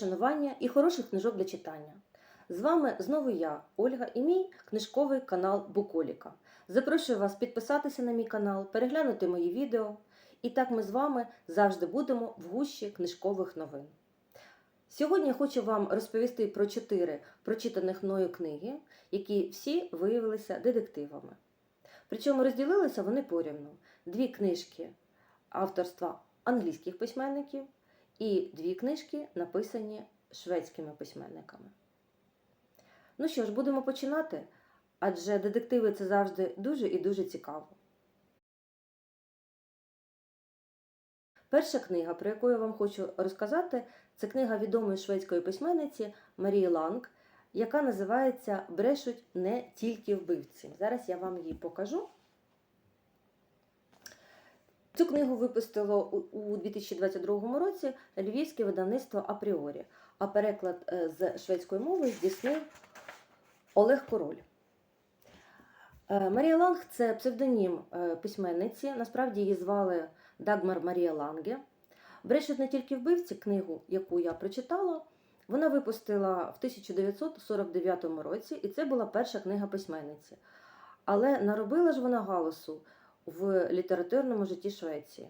шанування і хороших книжок для читання. З вами знову я, Ольга, і мій книжковий канал Буколіка. Запрошую вас підписатися на мій канал, переглянути мої відео. І так ми з вами завжди будемо в гущі книжкових новин. Сьогодні я хочу вам розповісти про чотири прочитаних мною книги, які всі виявилися детективами. Причому розділилися вони порівну. Дві книжки авторства англійських письменників і дві книжки написані шведськими письменниками. Ну що ж, будемо починати, адже детективи це завжди дуже і дуже цікаво. Перша книга, про яку я вам хочу розказати, це книга відомої шведської письменниці Марії Ланг, яка називається Брешуть не тільки вбивці. Зараз я вам її покажу. Цю книгу випустило у 2022 році львівське видавництво Апріорі, а переклад е, з шведської мови здійснив Олег Король. Е, Марія Ланг це псевдонім е, письменниці. Насправді її звали Дагмар Марія Ланге. Брешуть не тільки вбивці, книгу, яку я прочитала, вона випустила в 1949 році, і це була перша книга письменниці. Але наробила ж вона галасу в літературному житті Швеції.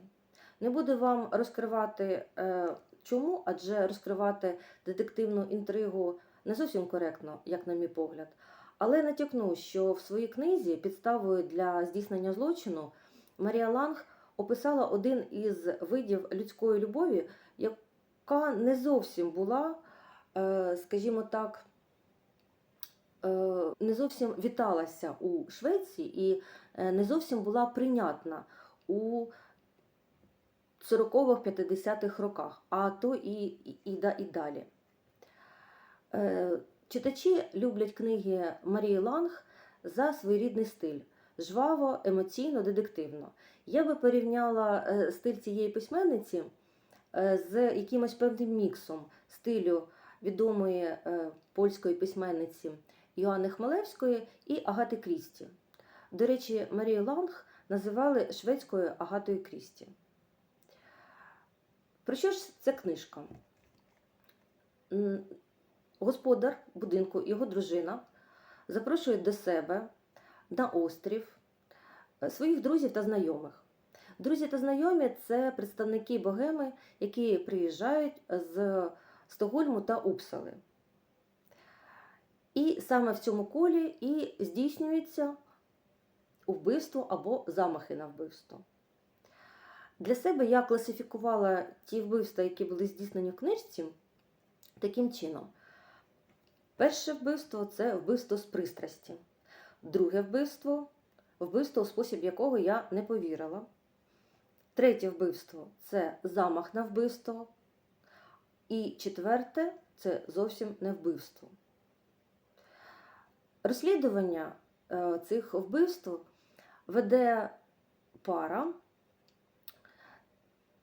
Не буду вам розкривати е, чому, адже розкривати детективну інтригу не зовсім коректно, як на мій погляд. Але натякну, що в своїй книзі підставою для здійснення злочину Марія Ланг описала один із видів людської любові, яка не зовсім була, е, скажімо так, не зовсім віталася у Швеції і е, не зовсім була прийнятна у 40-х-50-х роках, а то і, і, і, і далі. Е, Читачі люблять книги Марії Ланг за своєрідний стиль жваво, емоційно, детективно. Я би порівняла е, стиль цієї письменниці е, з якимось певним міксом стилю відомої е, польської письменниці Йоанни Хмелевської і Агати Крісті. До речі, Марію Ланг називали шведською Агатою Крісті. Про що ж ця книжка? Господар будинку, його дружина запрошують до себе на острів е, своїх друзів та знайомих. Друзі та знайомі це представники богеми, які приїжджають з Стокгольму та Упсали. І саме в цьому колі і здійснюється вбивство або замахи на вбивство. Для себе я класифікувала ті вбивства, які були здійснені в книжці, таким чином. Перше вбивство це вбивство з пристрасті. Друге вбивство вбивство, у спосіб якого я не повірила. Третє вбивство це замах на вбивство. І четверте це зовсім не вбивство. Розслідування е, цих вбивств веде пара.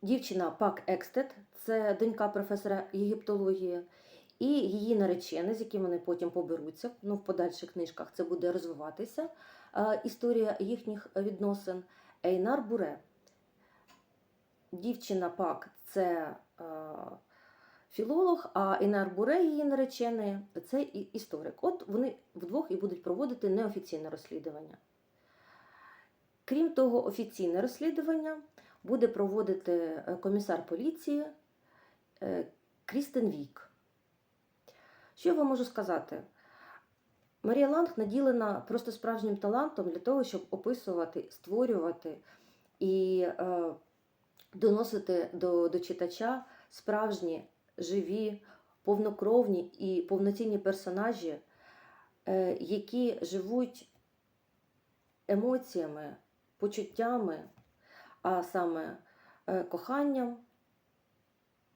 Дівчина Пак Екстет, це донька професора єгиптології, і її наречений, з яким вони потім поберуться. Ну, в подальших книжках це буде розвиватися е, історія їхніх відносин. Ейнар Буре. Дівчина Пак це е, філолог, а Ейнар Буре, її наречений, це історик. От вони вдвох і будуть проводити неофіційне розслідування. Крім того, офіційне розслідування буде проводити е, комісар поліції е, Крістен Вік. Що я вам можу сказати? Марія Ланг наділена просто справжнім талантом для того, щоб описувати, створювати і е, доносити до, до читача справжні, живі, повнокровні і повноцінні персонажі, е, які живуть емоціями, почуттями, а саме е, коханням,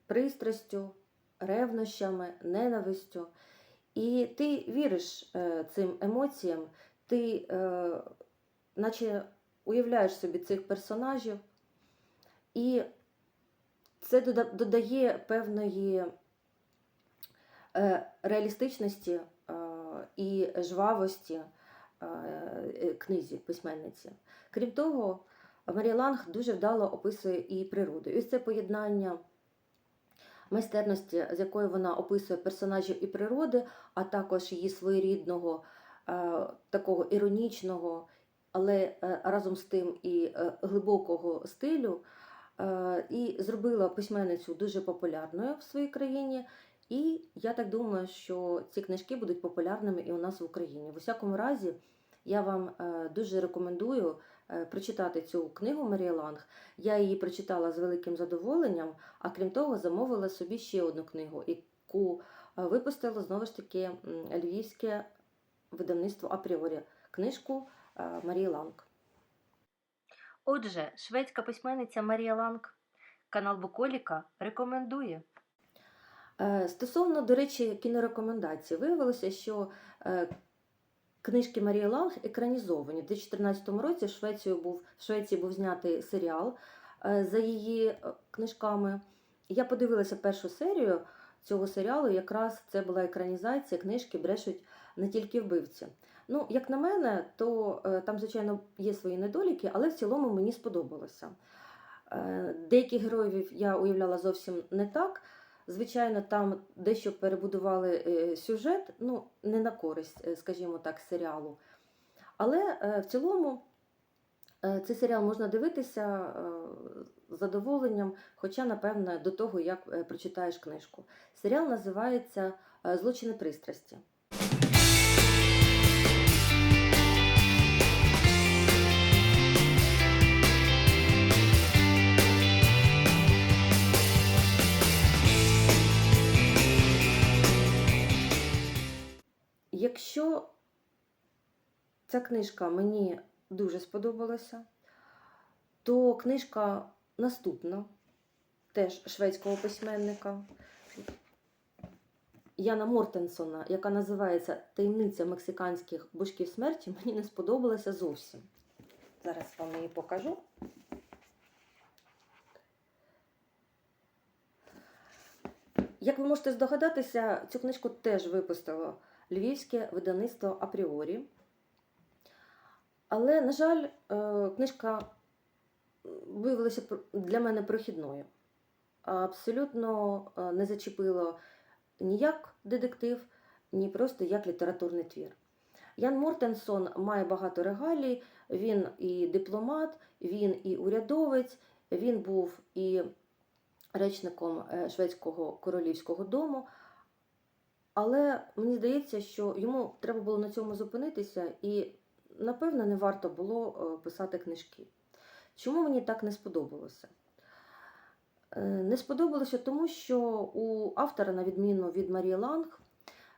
пристрастю, ревнощами, ненавистю. І ти віриш е, цим емоціям, ти наче уявляєш собі цих персонажів, і це додає певної е, реалістичності е, і жвавості е, книзі письменниці. Крім того, Марія Ланг дуже вдало описує і природу. І це поєднання майстерності, з якою вона описує персонажів і природи, а також її своєрідного, такого іронічного, але разом з тим і глибокого стилю, і зробила письменницю дуже популярною в своїй країні. І я так думаю, що ці книжки будуть популярними і у нас в Україні. В усякому разі, я вам е, дуже рекомендую е, прочитати цю книгу Марія Ланг. Я її прочитала з великим задоволенням, а крім того, замовила собі ще одну книгу, яку е, випустило знову ж таки львівське видавництво Апріорі, книжку е, Марії Ланг. Отже, шведська письменниця Марія Ланг, канал Буколіка рекомендує. Е, Стосовно, до речі, кінорекомендацій, виявилося, що е, книжки Марії Ланг екранізовані. У 2014 році був, в Швеції був знятий серіал е, за її книжками. Я подивилася першу серію цього серіалу, якраз це була екранізація книжки Брешуть не тільки вбивці. Ну, як на мене, то е, там, звичайно, є свої недоліки, але в цілому мені сподобалося. Е, Деяких героїв я уявляла зовсім не так. Звичайно, там дещо перебудували е, сюжет, ну, не на користь, скажімо так, серіалу. Але в цілому цей серіал можна дивитися з задоволенням, хоча, напевно, до того, як прочитаєш книжку. Серіал називається Злочини пристрасті. Якщо ця книжка мені дуже сподобалася, то книжка наступна, теж шведського письменника Яна Мортенсона, яка називається Таємниця мексиканських божків смерті, мені не сподобалася зовсім. Зараз вам її покажу. Як ви можете здогадатися, цю книжку теж випустило львівське видавництво Апріорі. Але, на жаль, е, книжка виявилася для мене прохідною. Абсолютно е, не зачепило ні як детектив, ні просто як літературний твір. Ян Мортенсон має багато регалій, він і дипломат, він і урядовець, він був і речником е, шведського королівського дому. Але мені здається, що йому треба було на цьому зупинитися, і, напевно, не варто було е, писати книжки. Чому мені так не сподобалося? Е, Не сподобалося тому, що у автора, на відміну від Марії Ланг,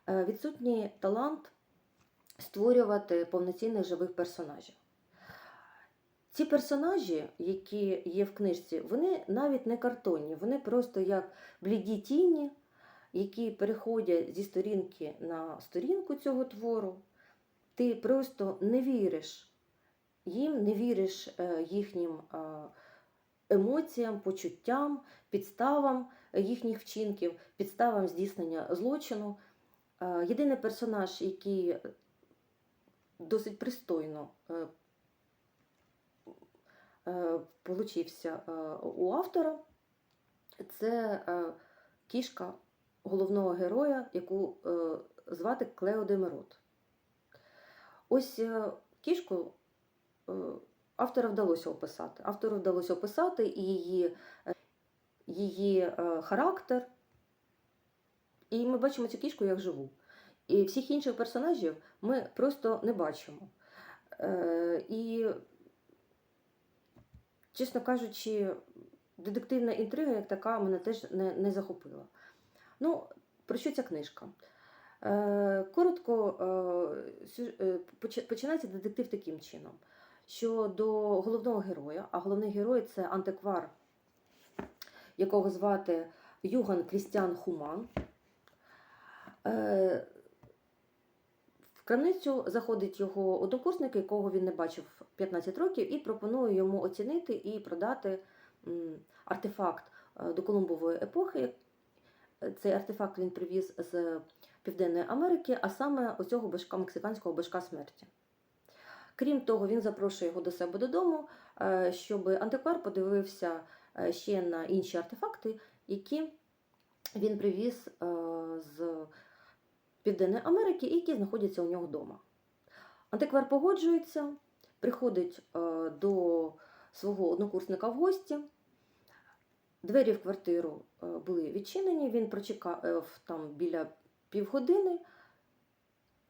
е, відсутній талант створювати повноцінних живих персонажів. Ці персонажі, які є в книжці, вони навіть не картонні, вони просто як бліді тіні, які переходять зі сторінки на сторінку цього твору. Ти просто не віриш їм, не віриш е, їхнім е, емоціям, почуттям, підставам їхніх вчинків, підставам здійснення злочину. Е, Єдиний персонаж, який досить пристойно получився у автора, це кішка головного героя, яку е, звати Клео Демерот. Ось е, кішку е, автора вдалося описати. Автору вдалося описати її, її характер. І ми бачимо цю кішку як живу. І всіх інших персонажів ми просто не бачимо. І, чесно кажучи, детективна інтрига, як така, мене теж не, не захопила. Ну, про що ця книжка? Е, коротко е, е, поч- починається детектив таким чином, що до головного героя, а головний герой це антиквар, якого звати Юган Крістіан Хуман. В крамницю заходить його однокурсник, якого він не бачив 15 років, і пропонує йому оцінити і продати артефакт до Колумбової епохи. Цей артефакт він привіз з Південної Америки, а саме оцього башка, мексиканського башка смерті. Крім того, він запрошує його до себе додому, е, щоб антиквар подивився е, ще на інші артефакти, які він привіз е, з Південної Америки і які знаходяться у нього вдома. Антиквар погоджується, приходить до свого однокурсника в гості. Двері в квартиру е, були відчинені, він прочекав там біля півгодини,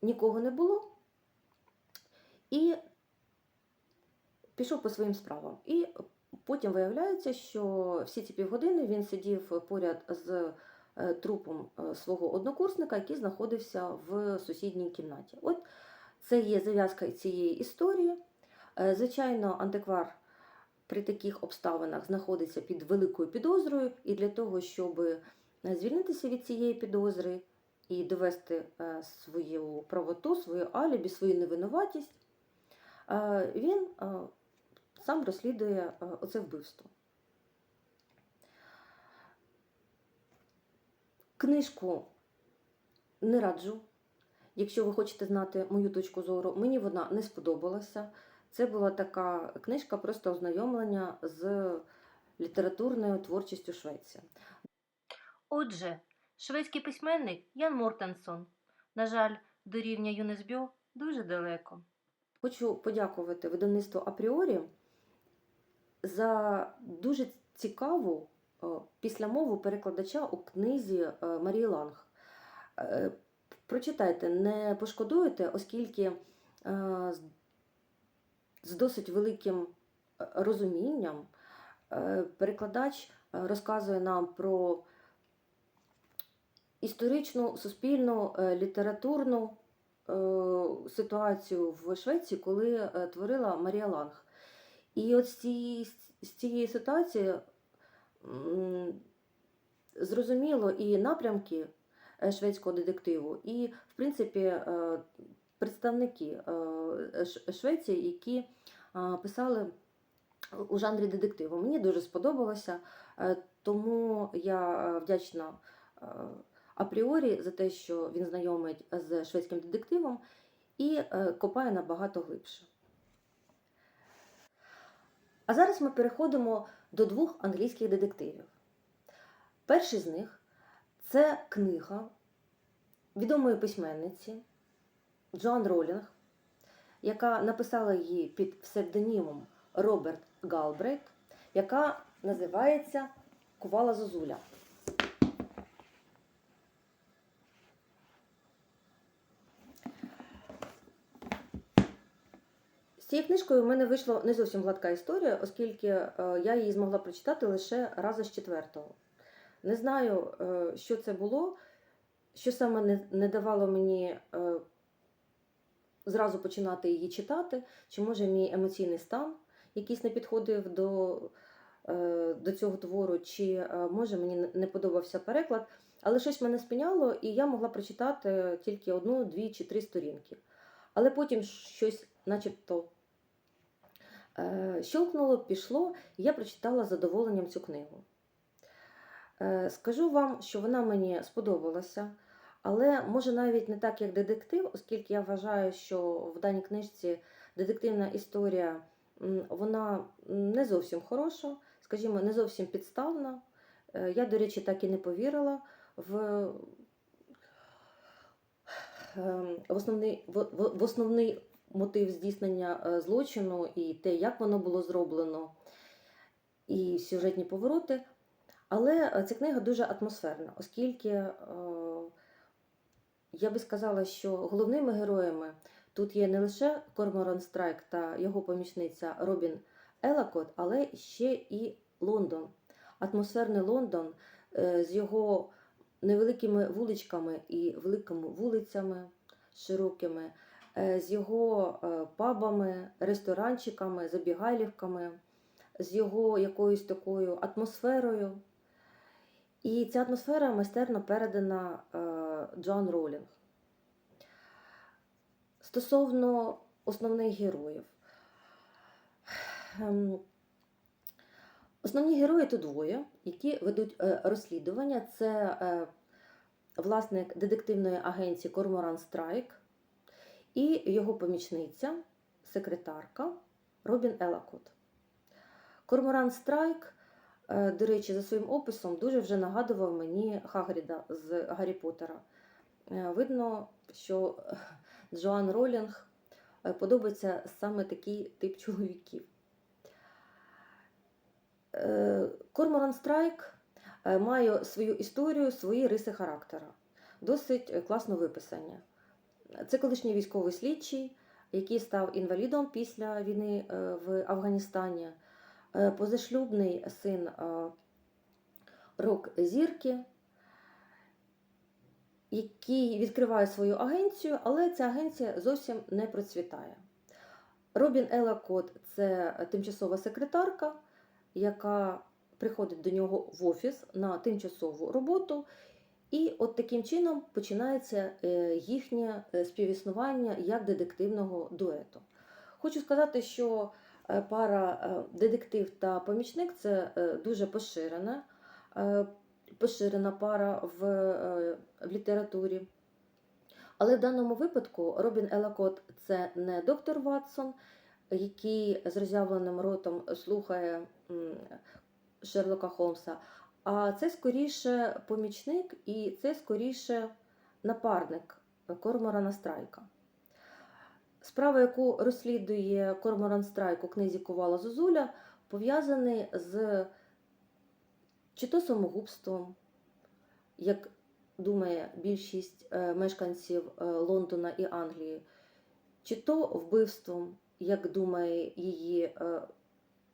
нікого не було. І пішов по своїм справам. І потім виявляється, що всі ці півгодини він сидів поряд з е, трупом е, свого однокурсника, який знаходився в сусідній кімнаті. От це є зав'язка цієї історії. Е, Звичайно, антиквар при таких обставинах знаходиться під великою підозрою, і для того, щоб е, звільнитися від цієї підозри і довести е, свою правоту, свою алібі, свою невинуватість, е, він сам розслідує оце вбивство. Книжку не раджу. Якщо ви хочете знати мою точку зору, мені вона не сподобалася. Це була така книжка просто ознайомлення з літературною творчістю Швеції. Отже, шведський письменник Ян Мортенсон, на жаль, до рівня ЮНЕСБЮ дуже далеко. Хочу подякувати видавництву Апріорі за дуже цікаву е, післямову перекладача у книзі е, Марії Ланг. Е, Прочитайте, не пошкодуєте, оскільки з- досить великим е, розумінням е, перекладач е, розказує нам про історичну, суспільну, літературну ситуацію в Швеції, коли творила Марія Ланг. І от з цієї, з цієї ситуації зрозуміло і напрямки шведського детективу, і, в принципі, представники е, Швеції, які е, писали у жанрі детективу. Мені дуже сподобалося, е, тому я е, вдячна е, апріорі за те, що він знайомить з шведським детективом і е, копає набагато глибше. А зараз ми переходимо до двох англійських детективів. Перший з них це книга відомої письменниці Джоан Ролінг, яка написала її під псевдонімом Роберт Галбрейт, яка називається Кувала Зозуля. З цією книжкою в мене вийшла не зовсім гладка історія, оскільки е, я її змогла прочитати лише раза з четвертого. Не знаю, е, що це було, що саме не, не давало мені е, зразу починати її читати, чи може мій емоційний стан якийсь не підходив до, е, до цього твору, чи е, може мені не- подобався переклад. Але щось мене спиняло, і я могла прочитати тільки одну, дві чи три сторінки. Але потім щось, начебто, е, щелкнуло, пішло, і я прочитала з задоволенням цю книгу. Скажу вам, що вона мені сподобалася, але може навіть не так, як детектив, оскільки я вважаю, що в даній книжці детективна історія вона не зовсім хороша, скажімо, не зовсім підставна. Е, Я, до речі, так і не повірила в, ем, в, основний, в, в, основний мотив здійснення е, злочину і те, як воно було зроблено, і сюжетні повороти. Але е, ця книга дуже атмосферна, оскільки я би сказала, що головними героями тут є не лише Корморан Страйк та його помічниця Робін Елакот, але ще і Лондон. Атмосферний Лондон е, з його невеликими вуличками і великими вулицями широкими, е, з його е, пабами, ресторанчиками, забігайлівками, з його якоюсь такою атмосферою. І ця атмосфера майстерно передана Джоан Ролінг. Стосовно основних героїв. Ем, Основні герої тут двоє, які ведуть е, розслідування. Це е, власник детективної агенції Корморан Страйк і його помічниця, секретарка Робін Елакот. Корморан Страйк Е, До речі, за своїм описом дуже вже нагадував мені Хагріда з Гаррі Поттера. Е, Видно, що е, Джоан Ролінг е, подобається саме такий тип чоловіків. Корморан Страйк має свою історію, свої риси характера. Досить класно виписані. Це колишній військовий слідчий, який став інвалідом після війни в Афганістані, позашлюбний син рок зірки, який відкриває свою агенцію, але ця агенція зовсім не процвітає. Робін Елла Кот це тимчасова секретарка, яка приходить до нього в офіс на тимчасову роботу. І от таким чином починається е, їхнє е, співіснування як детективного дуету. Хочу сказати, що е, пара детектив та помічник це дуже поширена, поширена пара в, е, в літературі. Але в даному випадку Робін Елакот це не доктор Ватсон, який з роззявленим ротом слухає Шерлока Холмса, а це скоріше помічник і це скоріше напарник Корморана Страйка. Справа, яку розслідує Корморан Страйк у книзі Ковала Зозуля, пов'язаний з чи то самогубством, як думає більшість е, мешканців е, Лондона і Англії, чи то вбивством, як думає її е,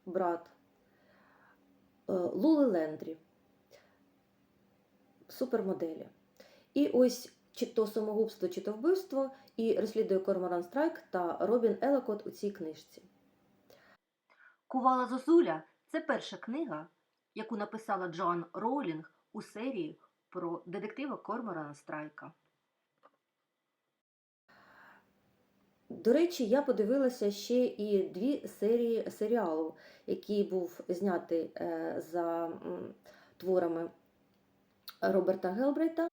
брат Лули Лендрі, супермоделі. І ось чи то самогубство, чи то вбивство, і розслідує Корморан Страйк та Робін Елекот у цій книжці. Кувала Зозуля це перша книга, яку написала Джоан Роулінг у серії про детектива Корморана Страйка. До речі, я подивилася ще і дві серії серіалу, який був знятий е, за творами Роберта Гелбрейта.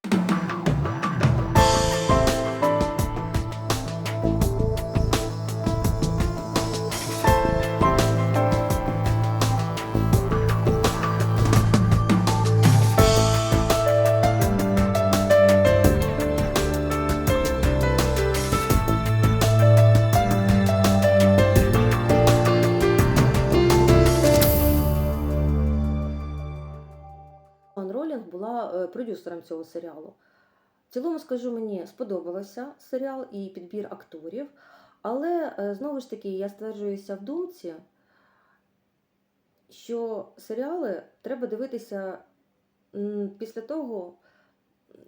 Е, цього серіалу. В цілому скажу, мені сподобався серіал і підбір акторів, але е, знову ж таки я стверджуюся в думці, що серіали треба дивитися після того,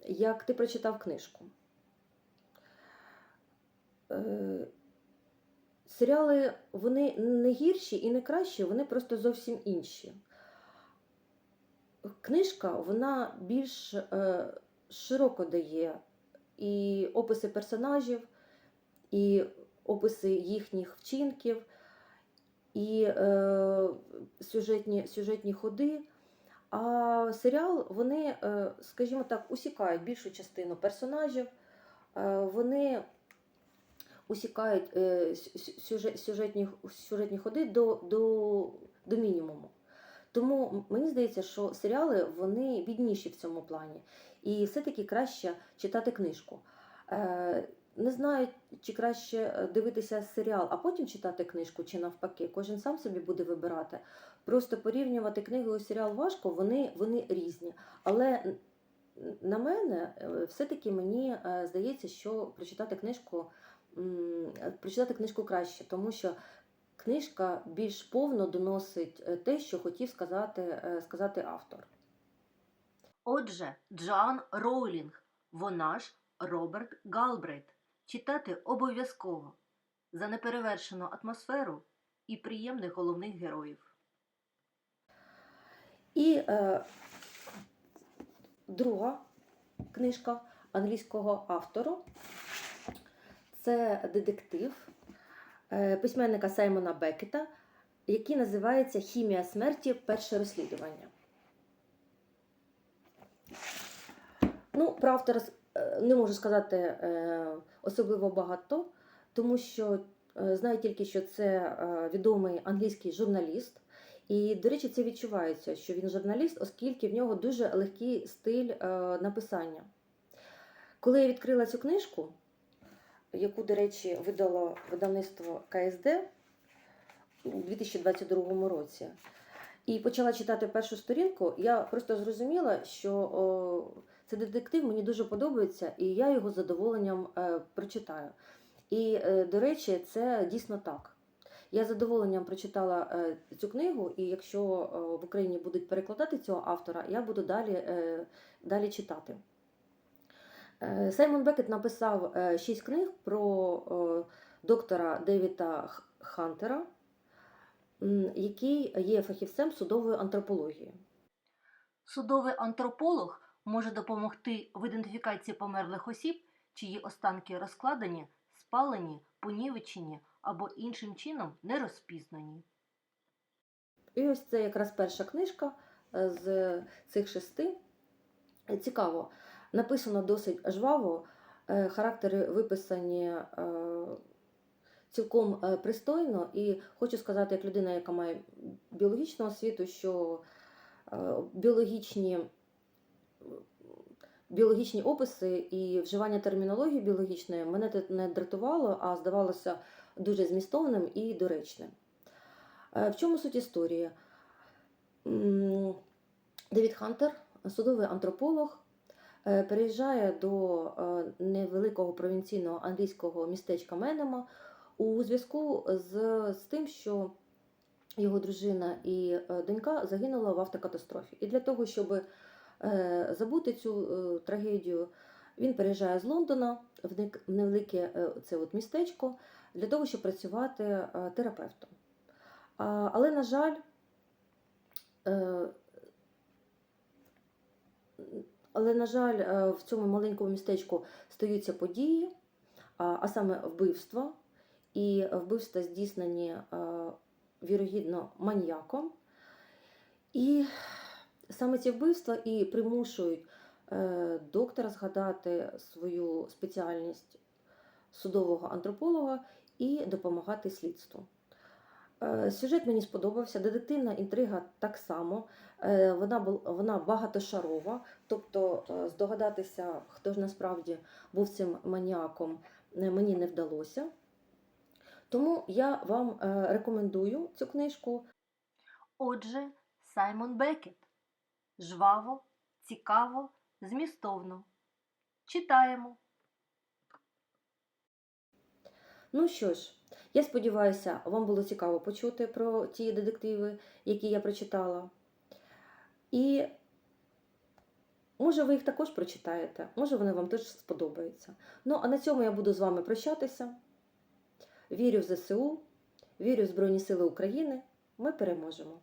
як ти прочитав книжку. Е, Серіали вони не гірші і не кращі, вони просто зовсім інші. Книжка вона більш е, широко дає і описи персонажів, і описи їхніх вчинків, і е, сюжетні, сюжетні ходи. А серіал вони, е, скажімо так, усікають більшу частину персонажів, е, вони усікають сюжет- сюжетні, сюжетні ходи до, до, до мінімуму. Тому мені здається, що серіали вони бідніші в цьому плані. І все-таки краще читати книжку. Е, не знаю, чи краще е, дивитися серіал, а потім читати книжку, чи навпаки. Кожен сам собі буде вибирати. Просто порівнювати книгу і серіал важко, вони, вони різні. Але на мене, е, все-таки мені здається, що прочитати книжку, прочитати книжку краще, тому що книжка більш повно доносить е, те, що хотів сказати, е, сказати автор. Отже, Джоан Роулінг, вона ж Роберт Галбрейт. Читати обов'язково за неперевершену атмосферу і приємних головних героїв. І е, друга книжка англійського автору це детектив письменника Саймона Бекета, який називається Хімія смерті. Перше розслідування. Ну, про автора е, не можу сказати е, особливо багато, тому що е, знаю тільки, що це е, відомий англійський журналіст, І, до речі, це відчувається, що він журналіст, оскільки в нього дуже легкий стиль е, написання. Коли я відкрила цю книжку, яку, до речі, видало видавництво КСД у 2022 році, і почала читати першу сторінку, я просто зрозуміла, що о, цей детектив мені дуже подобається, і я його з задоволенням е, прочитаю. І, е, до речі, це дійсно так. Я з задоволенням прочитала е, цю книгу, і якщо е, в Україні будуть перекладати цього автора, я буду далі, е, далі читати. Е, Саймон Бекет написав е, шість книг про е, доктора Девіда Хантера, який є фахівцем судової антропології. Судовий антрополог може допомогти в ідентифікації померлих осіб, чиї останки розкладені, спалені, понівечені або іншим чином не розпізнані. І ось це якраз перша книжка з цих шести. Цікаво, написано досить жваво, е, характери виписані е, цілком е, пристойно. І хочу сказати, як людина, яка має біологічну освіту, що біологічні, біологічні описи і вживання термінології біологічної мене не дратувало, а здавалося дуже змістовним і доречним. В чому суть історії? Девід Хантер, судовий антрополог, переїжджає до е, невеликого провінційного англійського містечка Менема у зв'язку з, з тим, що його дружина і е, донька загинула в автокатастрофі. І для того, щоб е, забути цю е, трагедію, він переїжджає з Лондона в невелике е, це от містечко для того, щоб працювати е, терапевтом. Але, на жаль, е, але, на жаль, е, в цьому маленькому містечку стаються події, а саме вбивства, і вбивства здійснені е, вірогідно маніяком. І саме ці вбивства і примушують е, доктора згадати свою спеціальність судового антрополога і допомагати слідству. Е, Сюжет мені сподобався, детективна інтрига так само. Е, Вона, бу- вона багатошарова, тобто е, здогадатися, хто ж насправді був цим маніаком, мені не вдалося. Тому я вам рекомендую цю книжку. Отже, Саймон Бекет. Жваво, цікаво, змістовно. Читаємо. Ну що ж, я сподіваюся, вам було цікаво почути про ті детективи, які я прочитала. І може ви їх також прочитаєте, може вони вам теж сподобаються. Ну, а на цьому я буду з вами прощатися. Вірю в ЗСУ, вірю в Збройні Сили України. Ми переможемо.